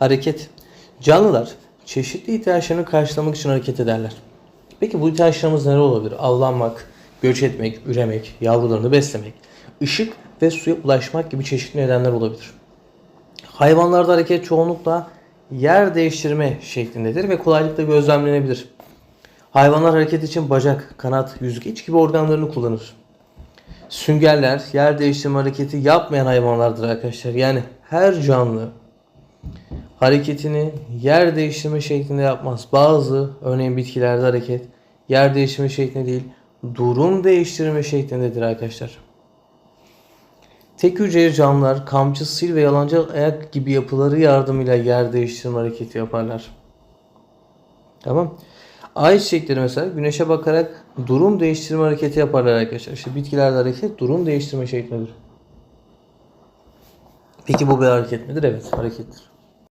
Hareket. Canlılar çeşitli ihtiyaçlarını karşılamak için hareket ederler. Peki bu ihtiyaçlarımız neler olabilir? Avlanmak, göç etmek, üremek, yavrularını beslemek, ışık ve suya ulaşmak gibi çeşitli nedenler olabilir. Hayvanlarda hareket çoğunlukla yer değiştirme şeklindedir ve kolaylıkla gözlemlenebilir. Hayvanlar hareket için bacak, kanat, yüzgeç gibi organlarını kullanır. Süngerler yer değiştirme hareketi yapmayan hayvanlardır arkadaşlar. Yani her canlı hareketini yer değiştirme şeklinde yapmaz. Bazı örneğin bitkilerde hareket yer değiştirme şeklinde değil, durum değiştirme şeklindedir arkadaşlar. Tek hücreli canlılar kamçı, sil ve yalancı ayak gibi yapıları yardımıyla yer değiştirme hareketi yaparlar. Tamam. Ay çiçekleri mesela güneşe bakarak durum değiştirme hareketi yaparlar arkadaşlar. İşte bitkilerde hareket durum değiştirme şeklindedir. Peki bu bir hareket midir? Evet harekettir.